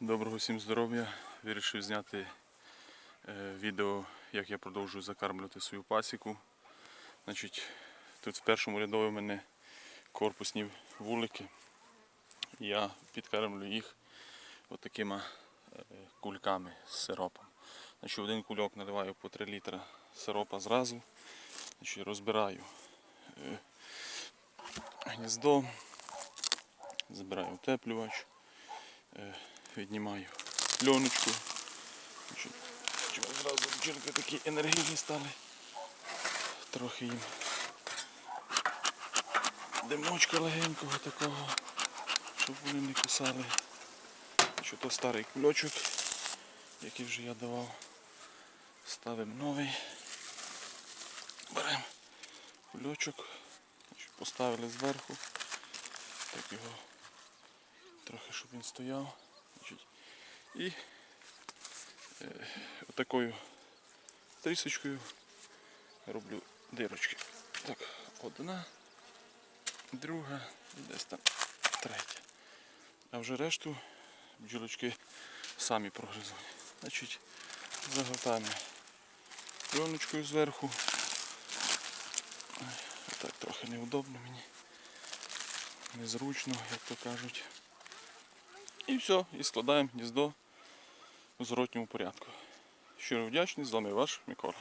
Доброго всім здоров'я. Вирішив зняти е, відео, як я продовжую закармлювати свою пасіку. Тут в першому рядові в мене корпусні вулики. Я підкармлю їх отакими е, кульками з сиропом. Значить, один кульок наливаю по 3 літра сиропа зразу. Розбираю е, гніздо, забираю утеплювач. Віднімаю льоночку. Щоб, зразу бджілки такі енергійні стали. Трохи їм димочка легенького такого, щоб вони не кусали. Що то старий кульочок, який вже я давав. Ставимо новий. Беремо кульочок, поставили зверху. Так його трохи, щоб він стояв. І е, отакою трісочкою роблю дирочки. Так, одна, друга і десь там третя. А вже решту бджілочки самі прогризуть. Значить, загортаємо пленочкою зверху. Так трохи неудобно мені. Незручно, як то кажуть. І все, і складаємо гніздо зворотньому порядку. Щиро вдячний, з вами ваш Микола.